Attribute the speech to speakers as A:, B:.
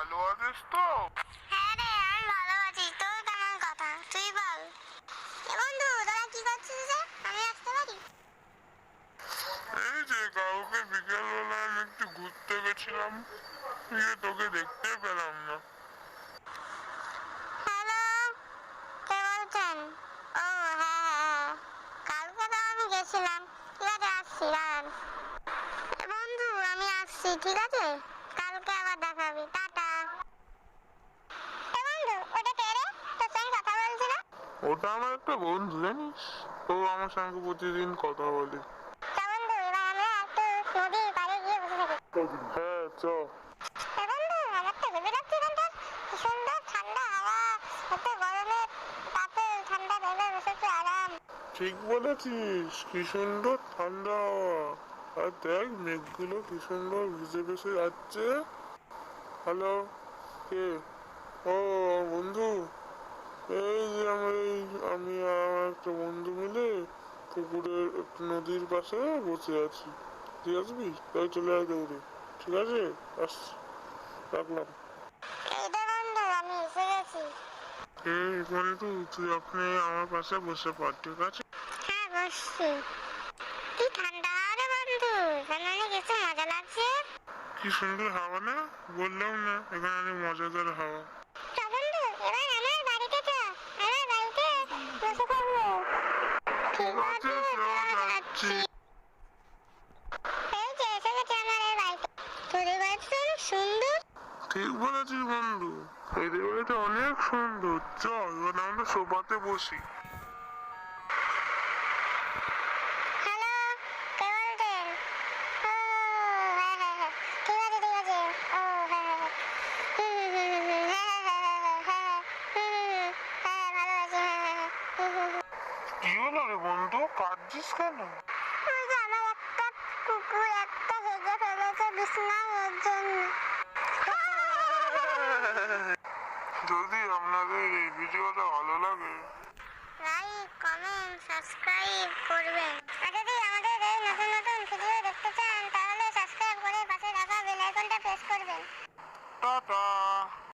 A: ভালো আছিস তো
B: হ্যাঁ রে আমি ভালো আছি। তোর কেমন কথা? তুই বল। বন্ধু তোরা কি করছিস রে? আমি আসতে পারি?
A: এই যে কাউকে বিকেলবেলা আমি একটু ঘুরতে গেছিলাম গিয়ে তোকে দেখতে পেলাম না।
B: হ্যালো কে বলছেন? ও হ্যাঁ হ্যাঁ হ্যাঁ। কালকে তো আমি গেছিলাম। ঠিক আছে আসছি দাঁড়ান। বন্ধু আমি আসছি ঠিক আছে? কালকে আবার দেখাবি। টাটা এ বন্ধু ওটা কে রে তোর সঙ্গে কথা বলছিল
A: ওটা আমার একটা বন্ধু জানিস? ও আমার সঙ্গে প্রতিদিন কথা বলে। হ্যাঁ চ। ঠিক বলেছিস কি সুন্দর ঠান্ডা হাওয়া। আর দেখ মেঘগুলো কি সুন্দর ভিজে ভেসে যাচ্ছে। হ্যালো কে? ও বন্ধু। এই যে আমি আমি আর আমার একটা বন্ধু মিলে পুকুরের নদীর পাশে বসে আছি। ঠিক আসবি? তাই চলে আয় দৌড়ে ঠিক আছে? আসছি। রাখলাম।
B: তো আমি এসে গেছি।
A: এই বন্ধু তুই আপনি আমার পাশে বসে পড় ঠিক আছে?
B: হ্যাঁ বসছি। কি ঠান্ডা রে বন্ধু এখানে কিছু মজা লাগছে?
A: কি সুন্দর হাওয়া না? বললাম না এখানে মজাদার হাওয়া
B: তা বন্ধু এবার আমার বাড়িতে চ আমার বাড়িতে বসে পড়ব ঠিক আছে চল যাচ্ছি এই যে এসে গেছে আমার এই বাড়িতে তোদের বাড়িতে তো অনেক সুন্দর।
A: ঠিক বলেছিস বন্ধু। এদের বাড়িটা অনেক সুন্দর। চল এবার আমরা সোফাতে বসি।
B: হ্যাঁ হ্যাঁ হ্যাঁ।
A: কি হলো রে বন্ধু? কাঁদছিস কেন
B: ওই যে আমার একটা কুকুর একটা হেগে জন্য
A: যদি আপনাদের এই ভিডিওটা ভালো লাগে।
B: লাইক কমেন্ট সাবস্ক্রাইব করবেন। আর যদি আমাদের এই নতুন নতুন ভিডিও দেখতে চান তাহলে সাবস্ক্রাইব করে পাশে রাখা বেল আইকনটা প্রেস করবেন।
A: টাটা।